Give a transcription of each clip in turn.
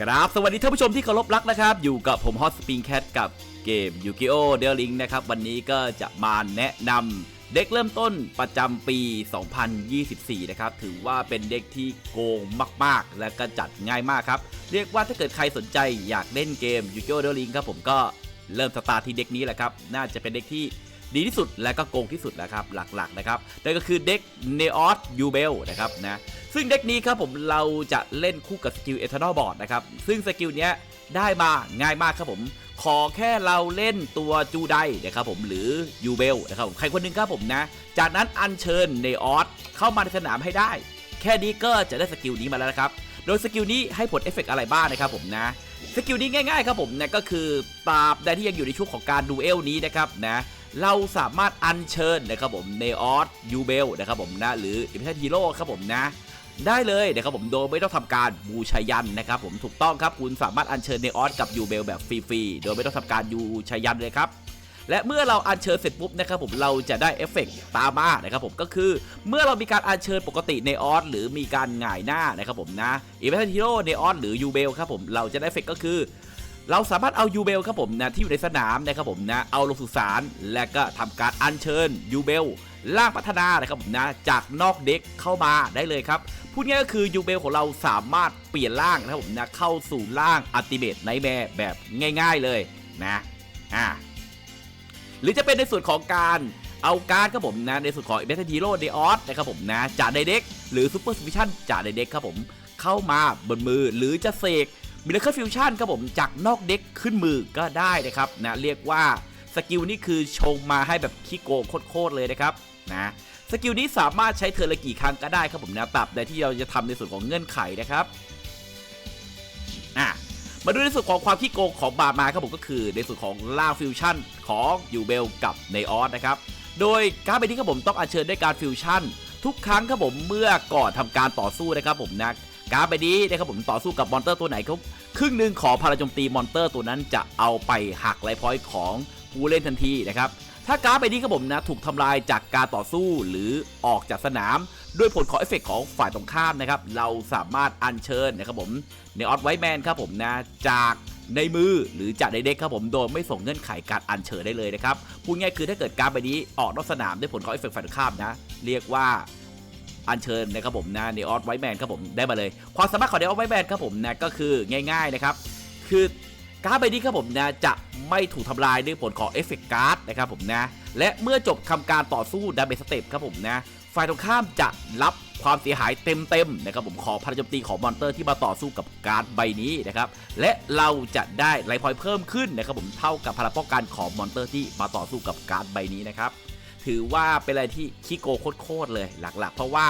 กราบสวัสดีท่านผู้ชมที่เคารพรักนะครับ อยู่กับผมฮอตสปริงแคทกับเกมยูกิโอเดลิงนะครับ วันนี้ก็จะมาแนะนำเด็กเริ่มต้นประจำปี 2024 นะครับ ถือว่าเป็นเด็กที่โกงมาก ๆ และก็จัดง่ายมากครับ เรียกว่าถ้าเกิดใครสนใจอยากเล่นเกมยูกิโอเดลิงครับผมก็เริ่มสตาร์ทที่เด็กนี้แหละครับ น่าจะเป็นเด็กที่ ดีที่สุดและก็โกงที่สุดแล้วครับหลักๆนะครับนั่นก็คือเด็กเนออสยูเบลนะครับนะซึ่งเด็กนี้ครับผมเราจะเล่นคู่กับสกิลเอทานอลบอร์ดนะครับซึ่งสกิลเนี้ยได้มาง่ายมากครับผมขอแค่เราเล่นตัวจูไดนะครับผมหรือยูเบลนะครับผมใครคนหนึงครับผมนะ จากนั้นอัญเชิญเนออสเข้ามาในสนามให้ได้ แค่นี้ก็จะได้สกิลนี้มาแล้วนะครับโดยสกิลนี้ให้ผลเอฟเฟกต์อะไรบ้างนะครับผมนะสกิลนี้ง่ายๆครับผมนะก็คือตราบใดที่ยังอยู่ในช่วงของการดูเอลนี้นะครับนะ เราสามารถอัญเชิญนะครับผมเนออสยูเบลนะครับผมนะหรืออิมเพฮีโร่ครับผมนะได้เลยนะครับผมโดยไม่ต้องทำการบูชายันนะครับผมถูกต้องครับคุณสามารถอัญเชิญเนออสกับยูเบลแบบฟรีๆโดยไม่ต้องทำการยูชายันเลยครับและเมื่อเราอัญเชิญเสร็จปุ๊บนะครับผมเราจะได้เอฟเฟกต์ตามมานะครับผมก็คือเมื่อเรามีการอัญเชิญปกติเนออสหรือมีการหงายหน้านะครับผมนะอีเวนต์ฮีโร่เนออสหรือยูเบลครับผมเราจะได้เอฟเฟกต์ก็คือ เราสามารถเอายูเบลครับผมนะที่อยู่ในสนามนะครับผมนะเอาลงสุสานและก็ทำการอัญเชิญยูเบลล่างพัฒนานะครับผมนะจากนอกเด็กเข้ามาได้เลยครับพูดง่ายก็คือยูเบลของเราสามารถเปลี่ยนร่างนะครับผมนะเข้าสู่ร่างอัติเมตไนแมร์แบบง่าย ๆเลยนะอ่าหรือจะเป็นในส่วนของการเอาการดครับผมนะในส่วนของเบสทีโร่เดออสนะครับผมนะจากในเด็กหรือซูเปอร์สวิชั่นจากในเด็กครับผมเข้ามาบนมือหรือจะเสก มิเลเคิลฟิวชั่นครับผมจากนอกเด็กขึ้นมือก็ได้นะครับนะเรียกว่าสกิลนี้คือชงมาให้แบบขี้โกงโคตรเลยนะครับนะสกิลนี้สามารถใช้เทอร์ละกี่ครั้งก็ได้ครับผมนะตราบใดที่เราจะทำในส่วนของเงื่อนไขนะครับอะมาดูในส่วนของความขี้โกงของบามาครับผมก็คือ ในส่วนของล่าฟิวชั่นของยูเบลกับเนออสนะครับโดยการ์ดใบนี้ครับผมต้องอัญเชิญด้วยการฟิวชั่นทุกครั้งครับผมเมื่อก่อนทำการต่อสู้นะครับผมนะ การ์ดใบนี้นะครับผมต่อสู้กับมอนเตอร์ตัวไหนครับครึ่งหนึ่งของพลังโจมตีมอนเตอร์ตัวนั้นจะเอาไปหักไลฟ์พอยต์ของผู้เล่นทันทีนะครับถ้าการ์ดใบนี้ครับผมนะถูกทำลายจากการต่อสู้หรือออกจากสนาม ด้วยผลของเอฟเฟกต์ของฝ่ายตรงข้ามนะครับ เราสามารถอัญเชิญนะครับผมในออสไวท์แมนครับผมนะจากในมือหรือจากในเด็กครับผมโดยไม่ส่งเงื่อนไขการอัญเชิญได้เลยนะครับพูดง่ายคือถ้าเกิดการ์ดใบนี้ออกนอกสนามด้วยผลของเอฟเฟกต์ฝ่ายตรงข้ามนะ เรียกว่า อัญเชิญนะครับผมนะเนออสไวแมนครับผมได้มาเลย ความสามารถของเนออสไวแมนครับผมนะก็คือง่ายๆนะครับคือการ์ดใบนี้ครับผมนะจะไม่ถูกทำลายด้วยผลของเอฟเฟกต์การ์ดนะครับผมนะและเมื่อจบทำการต่อสู้ดาเมจสเต็ปครับผมนะฝ่ายตรงข้ามจะรับความเสียหายเต็มๆนะครับผมขอพลังโจมตีของมอนเตอร์ที่มาต่อสู้กับการ์ดใบนี้นะครับและเราจะได้ไลฟ์พอยต์เพิ่มขึ้นนะครับผมเท่ากับพลังป้องกันของมอนเตอร์ที่มาต่อสู้กับการ์ดใบนี้นะครับ ถือว่าเป็นอะไรที่ขี้โกโคตรๆเลยหลักๆ เพราะว่า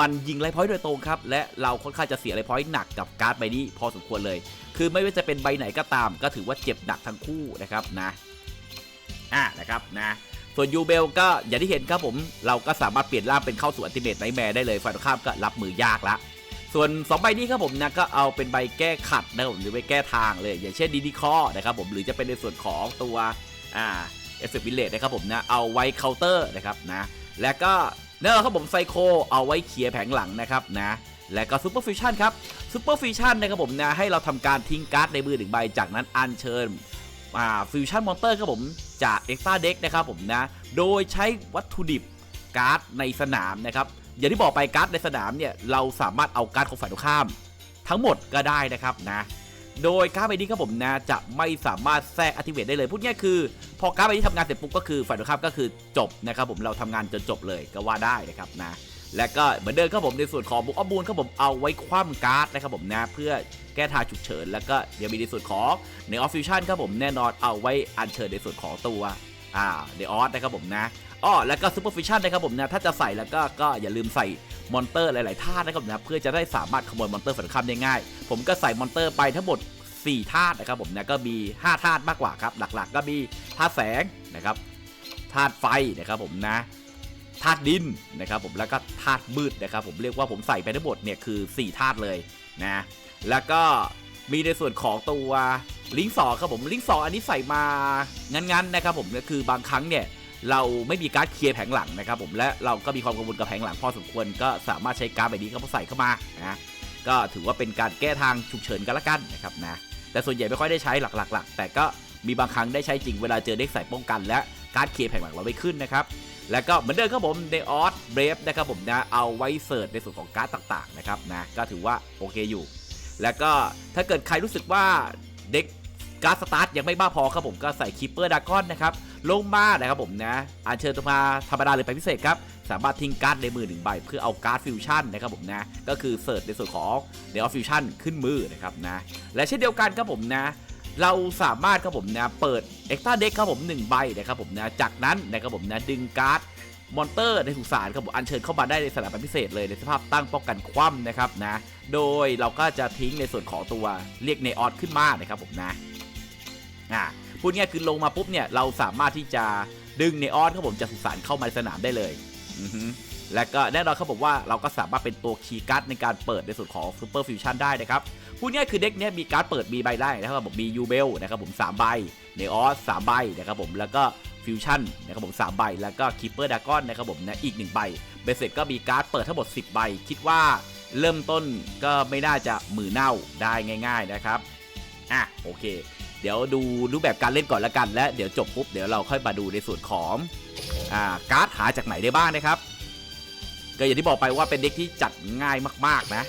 มันยิงไลฟ์พอยต์โดยตรงครับ และเราค่อนข้างจะเสียไลฟ์พอยต์หนักกับการ์ดใบนี้พอสมควรเลย คือไม่ว่าจะเป็นใบไหนก็ตาม ก็ถือว่าเจ็บหนักทั้งคู่นะครับนะอะนะครับนะส่วนยูเบลก็อย่างที่เห็นครับผมเราก็สามารถเปลี่ยนร่างเป็นเข้าสู่อัติเมตไนแมร์ได้เลยฝ่ายตรงข้ามก็รับมือยากละส่วน 2 ใบนี้ครับผมนะก็เอาเป็นใบแก้ขัดนะครับผมหรือใบแก้ทางเลย อย่างเช่นดีดีคอนะครับผมหรือจะเป็นในส่วนของตัวอ่า เอฟเฟกต์วิลเลจนะครับผมนะเอาไว้เคาน์เตอร์นะครับนะแล้วก็เนอร์ครับผมไซโคเอาไว้เคลียร์แผงหลังนะครับนะและก็ซูเปอร์ฟิวชั่นครับซูเปอร์ฟิวชั่นนะครับผมนะให้เราทำการทิ้งการ์ดในมือหนึ่งใบจากนั้นอัญเชิญฟิวชั่นมอนเตอร์ครับผมจากเอ็กซ์ตร้าเด็กนะครับผมนะโดยใช้วัตถุดิบการ์ดในสนามนะครับอย่างที่บอกไปการ์ดในสนามเนี่ยเราสามารถเอาการ์ดของฝ่ายตรงข้าม ทั้งหมดก็ได้นะครับนะ โดยการ์ดใบนี้ครับผมนะจะไม่สามารถแทรกอัติเวตได้เลยพูดง่ายคือ พอการ์ดใบนี้ทำงานเสร็จปุ๊บก็คือฝ่ายตรงข้ามก็คือจบนะครับผมเราทำงานจนจบเลยก็ว่าได้นะครับนะและก็เหมือนเดิมครับผมในส่วนของบุกอบูลครับผมเอาไว้คว่ำการ์ดนะครับผมนะเพื่อแก้ทางฉุกเฉิน แล้วก็เดี๋ยวมีในส่วนของในออฟฟิวชั่นครับผมแน่นอนเอาไว้อัญเชิญในส่วนของตัว อ่าเดออสนะครับผมนะอ้อแล้วก็ซูเปอร์ฟิวชั่นนะครับผมนะถ้าจะใส่แล้วก็ก็อย่าลืมใส่มอนเตอร์หลายๆท่านะครับนะเพื่อจะได้สามารถขโมยมอนเตอร์ฝ่ายตรงข้ามได้ง่าย ผมก็ใส่มอนเตอร์ไปทั้งหมด4ธาตุนะครับผมนะก็มี 5 ธาตุมากกว่าครับ หลักๆ ก็มีธาตุแสงนะครับธาตุไฟนะครับผมนะธาตุดินนะครับผมแล้วก็ธาตุมืดนะครับผมเรียกว่าผมใส่ไปทั้งหมดเนี่ยคือ 4 ธาตุเลยนะแล้วก็ มีในส่วนของตัวลิงก์สองครับผมลิงก์สองอันนี้ใส่มางั้นๆนะครับผมก็คือบางครั้งเนี่ยเราไม่มีการ์ดเคลียร์แผงหลังนะครับผมและเราก็มีความกังวลกับแผงหลังพอสมควรก็สามารถใช้การ์ดใบนี้เข้ามาใส่เข้ามานะก็ถือว่าเป็นการแก้ทางฉุกเฉินกันละกันนะครับนะแต่ส่วนใหญ่ไม่ค่อยได้ใช้หลักๆๆแต่ก็มีบางครั้งได้ใช้จริงเวลาเจอเด็กใส่ป้องกัน และการดเคลียร์แผงหลังเราไม่ขึ้นนะครับแล้วก็เหมือนเดิมครับผมในออสเบรฟนะครับผมนะเอาไว้เสิร์ชในส่วนของการ์ดต่างๆนะครับนะก็ถือว่าโอเคอยู่ แล้วก็ถ้าเกิดใครรู้สึกว่าเด็กการ์ดสตาร์ทยังไม่บ้าพอครับผมก็ใส่คีเปอร์ดากอนนะครับลงมานะครับผมนะอัญเชิญตัวมาธรรมดาหรือไปพิเศษครับสามารถทิ้งการ์ดในมือหนึ่งใบเพื่อเอาการ์ดฟิวชั่นนะครับผมนะก็คือเสิร์ชในส่วนของเดออฟฟิวชั่นขึ้นมือนะครับนะและเช่นเดียวกันครับผมนะเราสามารถครับผมนะเปิดเอ็กซ์ต้าเด็กครับผม1ใบนะครับผมนะจากนั้นนะครับผมนะดึงการ์ด มอนเตอร์ในสุสานครับผมอัญเชิญเข้ามาได้ในสถานพิเศษเลยในสภาพตั้งป้องกันคว่ำนะครับนะ โดยเราก็จะทิ้งในส่วนของตัวเรียกเนออสขึ้นมานะครับผมนะอ่าพูดง่ายคือลงมาปุ๊บเนี่ยเราสามารถที่จะดึงเนออสครับผมจากสุสานเข้ามาในสนามได้เลยอือฮึและก็แน่นอนครับผมว่าเราก็สามารถเป็นตัวคีย์การ์ดในการเปิดในส่วนของซูเปอร์ฟิวชั่นได้นะครับพูดง่ายคือเด็กเนี้ยมีการ์ดเปิดมีใบได้นะครับผมมียูเบลนะครับผม3ใบเนออสสามใบนะครับผมแล้วก็ ฟิวชั่นนะครับผม3ใบ แล้วก็คีเปอร์ดากอนนะครับผมนะอีก1ใบเบสเสร็จก็มีการ์ดเปิดทั้งหมด 10 ใบ คิดว่าเริ่มต้นก็ไม่น่าจะมือเน่าได้ง่าย ๆนะครับอะโอเค เดี๋ยวดูรูปแบบการเล่นก่อนละกัน และเดี๋ยวจบปุ๊บเดี๋ยวเราค่อยมาดูในส่วนของอ่าการ์ดหาจากไหนได้บ้างนะครับก็อย่างที่บอกไปว่าเป็นเด็กที่จัดง่ายมาก ๆ นะ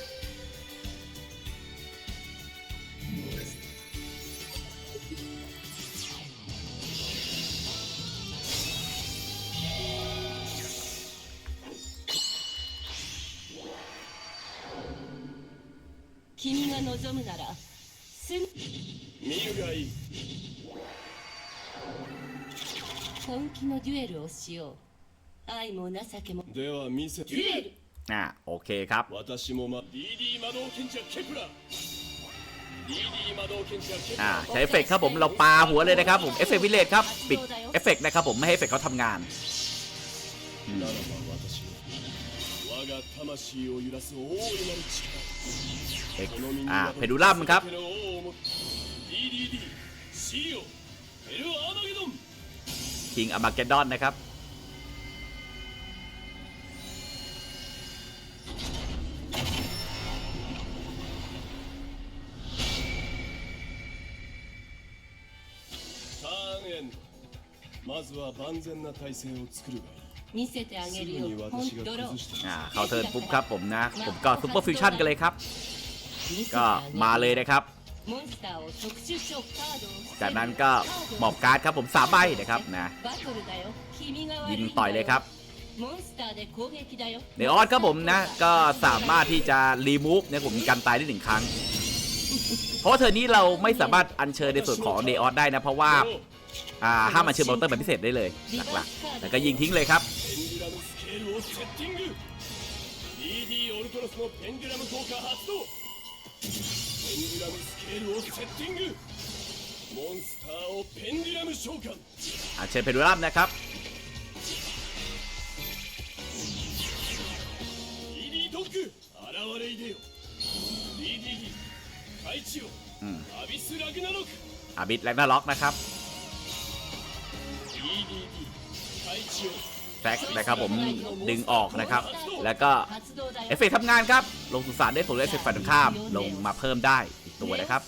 が望むならすぐ見るがいい本気のデュエルをしよう愛も情けもでは見せデュエル อ่ะโอเคครับ 私もま DD 魔導賢者ケプラ DD 魔導賢者ケプ อ่า ラ ใช้เอฟเฟกต์ครับผมเราปาหัวเลยนะครับผมเอฟเฟกต์วิเลจครับปิดเอฟเฟกต์นะครับผมไม่ให้เอฟเฟกต์เขาทำงาน เอกอ่าเพดูลัมครับคิงอามาเกดดอนนะครับまずは万全な体制を作るがいい 見せてあげすぐにるよ本私がドロー崩した อ่าเขาเทิร์นปุ๊บครับผมนะ ผมก็ซุปเปอร์ฟิวชั่นกันเลยครับ 見せて ก็ あげる มาเลยนะครับ モンスターを特殊召カードを伏せる จากนั้นก็หมอบการ์ดครับผมสามใบนะครับนะ バトルだよ君が悪 ยิ い ง んだ ต่อยเลยครับ モンスターで攻撃だよ เนออสครับผมนะ ก็สามารถที่จะรีมูฟเนี่ยผมมีการตายได้หนึ่งครั้ง เพราะว่าเธอนี้เราไม่สามารถอัญเชิญในส่วนของเนออสได้นะ เพราะว่า おう ห้ามมาเชื่อมอนเตอร์แบบพิเศษได้เลยหลักๆแล้วก็ยิงทิ้งเลยครับอาเชิญเพนดูรัมนะครับอาบิสแลกนาล็อกนะครับ แฟกนะครับผมดึงออกนะครับ แล้วก็เอฟเฟกต์ทำงานครับ ลงสุสานได้ผลเลฟเฟกต์ฝ่าตรงข้าม ลงมาเพิ่มได้อีกตัวนะครับ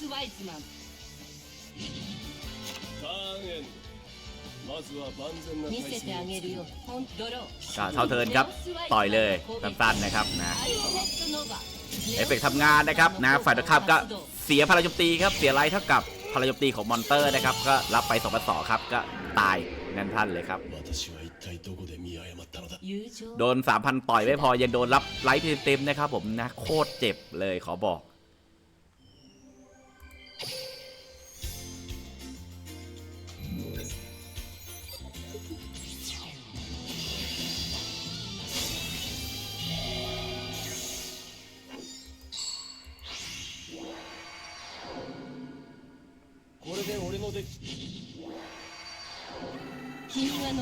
ก็เท่าเทินครับ ต่อยเลยสั้นๆนะครับนะเอฟเฟกต์ทำงานนะครับนะฝ่ายตรงข้ามก็เสียพลังโจมตีครับ เสียไลท์เท่ากับพลังโจมตีของมอนเตอร์นะครับ ก็รับไปสองพัอครับ ก็ตาย นั่นท่านเลยครับ โดน 3,000 ต่อยไม่พอยังโดนรับไลท์เต็มๆนะครับผมนะโคตรเจ็บเลยขอบอก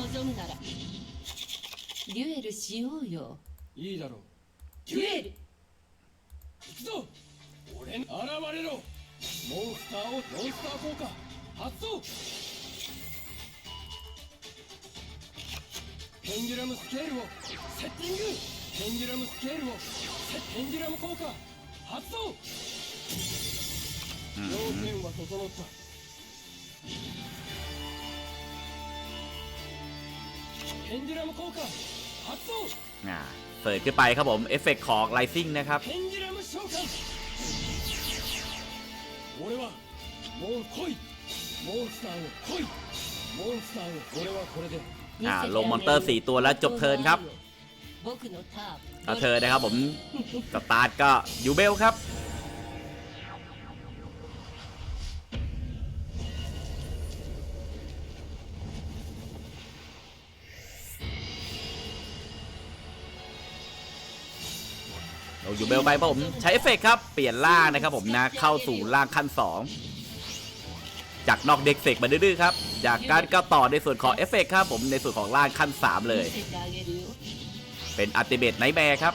キ君が望むならデュエルしようよ。いいだろう。デュエル。行くぞ。俺に現れろ。モンスターをモンスター効果。発動。ペンデュラムスケールをセッティング。ペンデュラムスケールをセペンデュラム効果。発動。条件は整った อ่าเสยขึ้นไปครับผม เอฟเฟกต์ของไลซิงนะครับอ่าลงมอนเตอร์ 4 ตัวแล้วจบเทินครับเอาเธอนะครับผม สตาร์ทก็ยูเบลครับ ออยู่เบลไปผม ใช้เอฟเฟกครับเปลี่ยนล่างนะครับผมนะเข้าสู่ล่างขั้น 2 จากนอกเด็กเสกมาดื้อครับ จากการก็ต่อในส่วนของเอฟเฟกครับผมในส่วนของล่างขั้น 3 เลย เป็นอัติเบตไนแมร์ครับ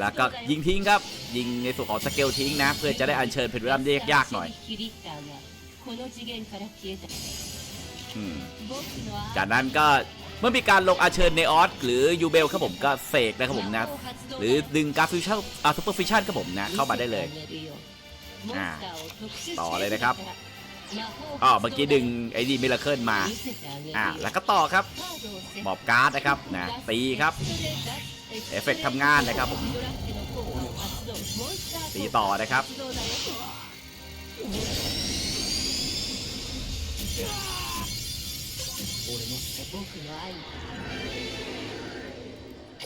แล้วก็ยิงทิ้งครับ ยิงในส่วนของสเกลทิ้งนะ เพื่อจะได้อัญเชิญเพนรรัมได้ยากหน่อยจากนั้นก็ เมื่อมีการลงอัญเชิญในออสหรือยูเบลครับผมก็เสกนะครับผมนะ หรือดึงการฟิวชั่นอ่าซูเปอร์ฟิชชั่นครับผมนะ เข้ามาได้เลยอ่าต่อเลยนะครับอ๋อเมื่อกี้ดึงไอ้ดีมิราเคิลมาอ่าแล้วก็ต่อครับหมอบการ์ดนะครับนะตีครับเอฟเฟกต์ทำงานนะครับผมตีต่อนะครับ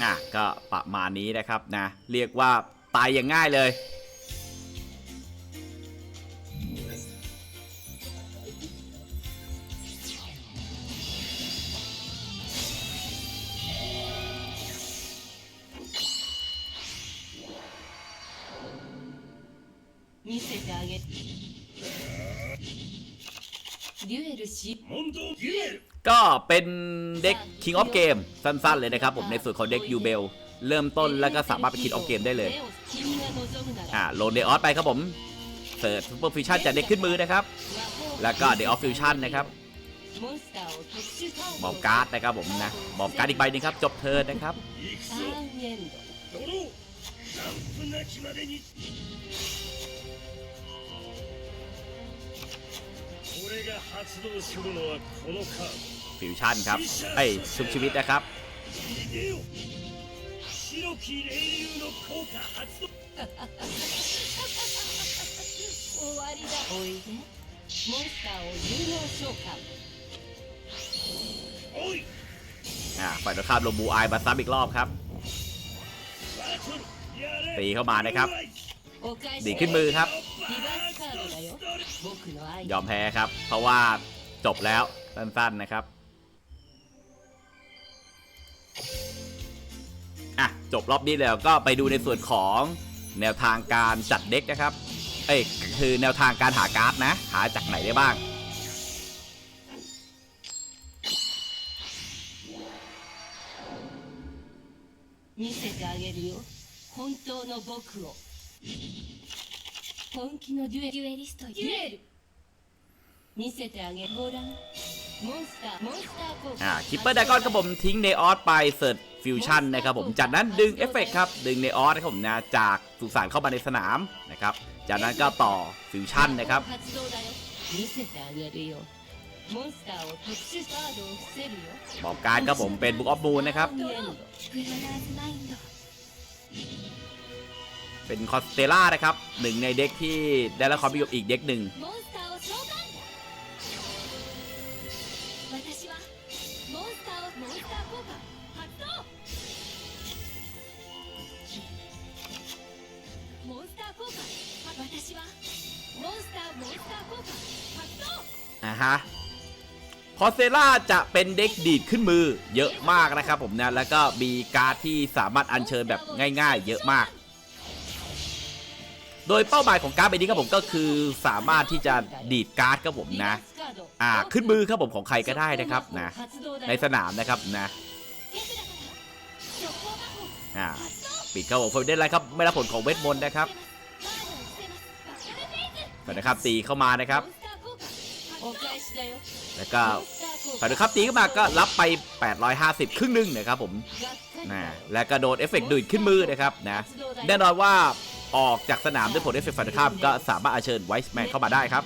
อ่ะก็ประมาณนี้นะครับนะ เรียกว่าตายอย่างง่ายเลย 見せてあげるデュエルし問答デュエル ก็เป็นเด็ก King of Game สั้นๆ เลยนะครับผมในส่วนของเด็กยูเบลเริ่มต้นแล้วก็สามารถไปคิดออกเกมได้เลย อ่าโหลดเดออสไปครับผมเสิร์ชซูเปอร์ฟิวชั่นจากเด็กขึ้นมือนะครับ แล้วก็เดออฟฟิวชั่นนะครับบอมการ์ดนะครับผมนะบอมการ์ดอีกใบนึงครับ จบเทิร์นนะครับ俺が発動するのはこのカード ฟิวชั่นครับไอ้ชุบชีวิตนะครับฝ่ายตรงข้ามลมบูอายมาซ้ำอีกรอบครับ ตีเข้ามานะครับ ดีขึ้นมือครับ ยอมแพ้ครับ เพราะว่าจบแล้วสั้นๆนะครับ อ่ะ จบรอบนี้แล้วก็ไปดูในส่วนของแนวทางการจัดเด็กนะครับ เอ้ยคือแนวทางการหาการ์ดนะ หาจากไหนได้บ้าง 見せてあげるよ本当の僕を本気のデュエルデュエリストデュエル見せてあげごらんモンスターモンスター効果 อ่าคิปเปอร์ดากอนครับผมทิ้งเนออสไปเสิร์ช ฟิวชั่นนะครับผมจากนั้นดึงเอฟเฟกครับดึงเนออสนะครับผมนะจากสุสานเข้ามาในสนามนะครับจากนั้นก็ต่อฟิวชั่นนะครับบอกการครับผมเป็นบุกออฟมูนนะครับ เป็นคอสเตล่านะครับหนึ่งในเด็กที่ได้รับความนิยมอีกเด็กหนึ่ง อะฮะคอเซล่าจะเป็นเด็กดีดขึ้นมือเยอะมากนะครับผมนะแล้วก็มีการ์ดที่สามารถอัญเชิญแบบง่าย ๆ เยอะมาก โดยเป้าหมายของการ์ดใบนี้ครับผมก็คือสามารถที่จะดีดการ์ดครับผมนะ อ่าขึ้นมือครับผมของใครก็ได้นะครับนะ ในสนามนะครับนะอ่าปิดครับผมเฟรนเดนไลท์ครับไม่รับผลของเวทมนต์นะครับ ก่นนะครับตีเข้ามานะครับ แล้วก็ก่นนะครับตีเข้ามาก็รับไป 850 ครึ่งหนึ่งนะครับผมนะแล้วก็โดนเอฟเฟกต์ดูดขึ้นมือนะครับนะแน่นอนว่าออกจากสนามด้วยผลเอฟเฟกต์ฝันข้ามก็สามารถอาเชิญไวส์แมนเข้ามาได้ครับ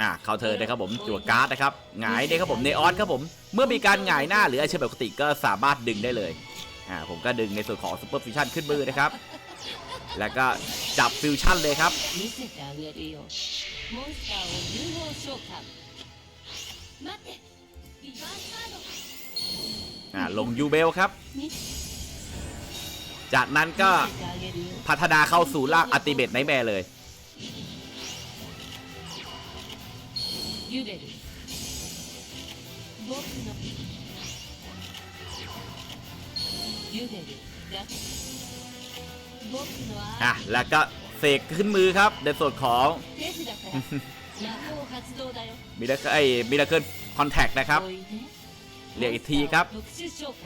อ่าเขาเธอนะครับผมจั่วการ์ดนะครับหงายนะครับผมเนออสครับผม เมื่อมีการหงายหน้าหรืออาเชิญปกติก็สามารถดึงได้เลย่าผมก็ดึงในส่วนของซูเปอร์ฟิวชั่นขึ้นมือนะครับ แล้วก็จับฟิวชั่นเลยครับลงยูเบลครับ จากนั้นก็พัฒนาเข้าสู่ร่างอัติเบตไนแมร์เลย อ่ะ 愛 แล้วก็เสกขึ้นมือครับ ในส่วนของ 手札から魔法発動だよ มิราเคิลไอ้มิราเคิลคอนแทคนะครับ おいで เรียกอีกทีครับ 特殊召喚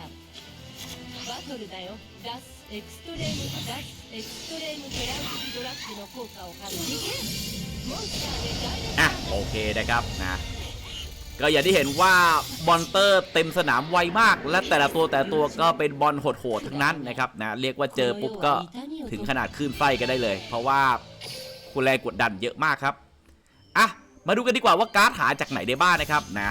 バトルだよダスエクストレームダスエクストレームペランティドラッグの効果を発動モンスターでダイレクト อ่ะ โอเคนะครับนะ ก็อย่างที่เห็นว่าบอลเตอร์เต็มสนามไวมาก และแต่ละตัวแต่ละตัวก็เป็นบอลโหดๆทั้งนั้นนะครับนะเรียกว่าเจอปุ๊บก็ถึงขนาดคลื่นไส้กันได้เลย เพราะว่าคุณแรงกดดันเยอะมากครับอะมาดูกันดีกว่าว่าการ์ดหาจากไหนได้บ้างนะครับนะ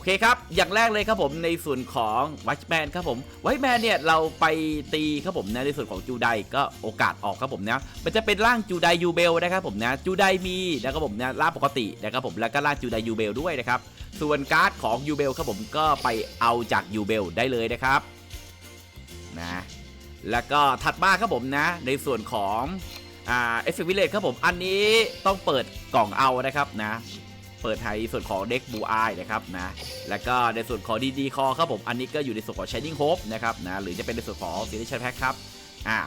อเคครับ อย่างแรกเลยครับผมในส่วนของวัชแมนครับผมวัชแมนเนี่ยเราไปตีครับผมนะในส่วนของจูไดก็โอกาสออกครับผมนะมันจะเป็นร่างจูไดยูเบลนะครับผมนะจูไดมีนะครับผมนะร่างปกตินะครับผมแล้วก็ร่างจูไดยูเบลด้วยนะครับส่วนการ์ดของยูเบลครับผมก็ไปเอาจากยูเบลได้เลยนะครับนะแล้วก็ถัดมาครับผมนะในส่วนของเอฟเฟกต์วิเลจครับผมอันนี้ต้องเปิดกล่องเอานะครับนะ เปิดในส่วนของเด็กบูอายนะครับนะแล้วก็ในส่วนของดีดีคอครับผมอันนี้ก็อยู่ในส่วนของ Shining Hope นะครับนะหรือจะเป็นในส่วนของ s e l e c t i o n Pack ครับอ่า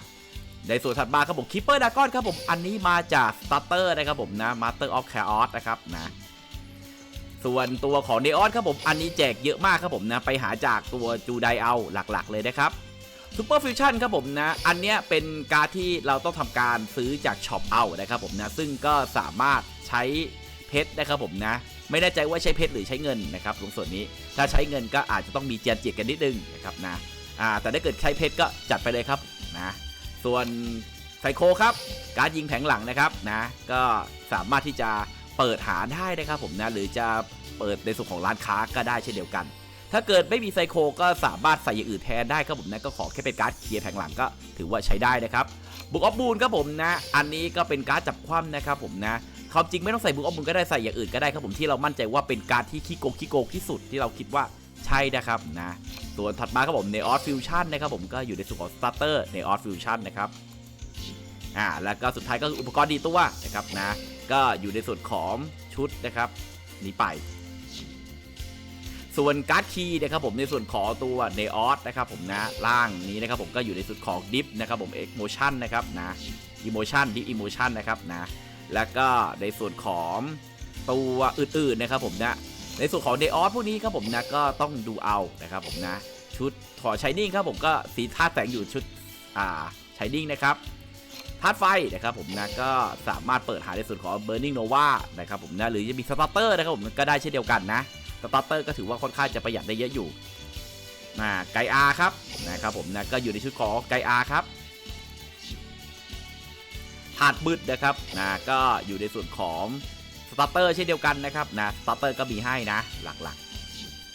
ในส่วนถัดมาครับผม Keeper Dragon ครับผมอันนี้มาจาก Starter นะครับผมนะ Master of Chaos นะครับนะส่วนตัวของ Neon ครับผมอันนี้แจกเยอะมากครับผมนะไปหาจากตัวจูไดเอาหลักๆ เลยนะครับ Super Fusion ครับผมนะ อันเนี้ยเป็นการที่เราต้องทำการซื้อจากช็อปเอานะครับผมนะ ซึ่งก็สามารถใช้ เพชรนะครับผมนะ ไม่แน่ใจว่าใช้เพชรหรือใช้เงินนะครับตรงส่วนนี้ถ้าใช้เงินก็อาจจะต้องมีเจียนเจียกันนิดนึงนะครับนะอ่าแต่ถ้าเกิดใช้เพชรก็จัดไปเลยครับนะส่วนไซโคครับการยิงแผงหลังนะครับนะก็สามารถที่จะเปิดหาได้นะครับผมนะหรือจะเปิดในส่วนของร้านค้าก็ได้เช่นเดียวกัน ถ้าเกิดไม่มีไซโคก็สามารถใส่อย่างอื่นแทนได้ครับผมนะก็ขอแค่เป็นการ์ดเคลียร์แผงหลังก็ถือว่าใช้ได้นะครับบุกออฟบูนครับผมนะ อันนี้ก็เป็นการ์ดจับคว่ำนะครับผมนะ ความจริงไม่ต้องใส่บุกออฟบูนก็ได้ใส่อย่างอื่นก็ได้ครับผมที่เรามั่นใจว่าเป็นการที่ขี้โกงขี้โกงที่สุดที่เราคิดว่าใช่นะครับนะส่วนถัดมาครับผมในออสฟิวชั่นนะครับผมก็อยู่ในส่วนของสตาร์เตอร์ในออสฟิวชั่นนะครับอ่าแล้วก็สุดท้ายก็คืออุปกรณ์ดีตัวนะครับนะก็อยู่ในส่วนของชุดนะครับนี้ไป ส่วนการ์ดคีย์นะครับผมในส่วนของตัวเนออสนะครับผมนะล่างนี้นะครับผมก็อยู่ในส่วนของดิฟนะครับผมเอ็กโมชั่นนะครับนะอิโมชั่นดิฟอิโมชั่นนะครับนะ แล้วก็ในส่วนของตัวอื่นๆนะครับผมนะ ในส่วนของเดออสพวกนี้ครับผมนะก็ต้องดูเอานะครับผมนะ ชุดถอชายนิ่งครับผมก็สีธาแสงอยู่ชุดอ่าชายนิ่งนะครับธาตุไฟนะครับผมนะก็สามารถเปิดหาในส่วนของ Burning Nova นะครับผมนะหรือจะมีสตาร์เตอร์นะครับผมก็ได้เช่นเดียวกันนะสตาร์เตอร์ก็ถือว่าค่อนข้างจะประหยัดได้เยอะอยู่นะไกอาครับนะครับผมนะก็อยู่ในชุดของไกอาครับ ถาดมืดนะครับนะก็อยู่ในส่วนของสตาร์เตอร์เช่นเดียวกันนะครับนะสตาร์เตอร์ก็มีให้นะหลัก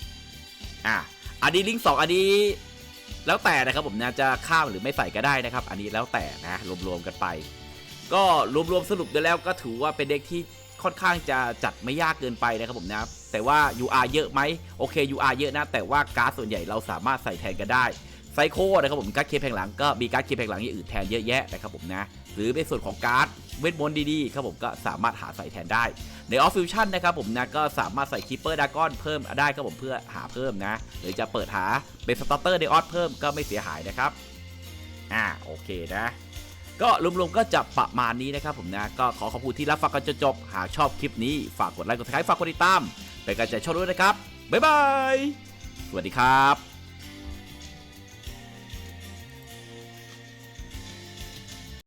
ๆอะอันนี้ลิงก์สองอันนี้แล้วแต่นะครับผมนะจะข้ามหรือไม่ใส่ก็ได้นะครับ อันนี้แล้วแต่นะรวมๆกันไป ก็รวมๆสรุปไปแล้วก็ถือว่าเป็นเด็กที่ค่อนข้างจะจัดไม่ยากเกินไปนะครับผมนะแต่ว่า UR เยอะไหมโอเค UR เยอะนะ แต่ว่าการ์ดส่วนใหญ่เราสามารถใส่แทนกันได้ไซโคนะครับผมการ์ดเคแผงหลังก็มีการ์ดเคแผงหลังอย่างอื่นแทนเยอะแยะนะครับผมนะ หรือในส่วนของการ์ดเวทมนต์ดีๆครับผมก็สามารถหาใส่แทนได้ ในออฟฟิวชั่นนะครับผมนะก็สามารถใส่คีเปอร์ดากอนเพิ่มได้ครับผมเพื่อหาเพิ่มนะ หรือจะเปิดหาเป็นสตาร์เตอร์ในออสเพิ่มก็ไม่เสียหายนะครับอ่าโอเคนะก็รวมๆก็จะประมาณนี้นะครับผมนะ ก็ขอขอบคุณที่รับฟังกันจนจบ หากชอบคลิปนี้ฝากกดไลค์กดติดตามฝากกดติดตามเป็นกำลังใจช่องด้วยนะครับ บ๊ายบาย สวัสดีครับ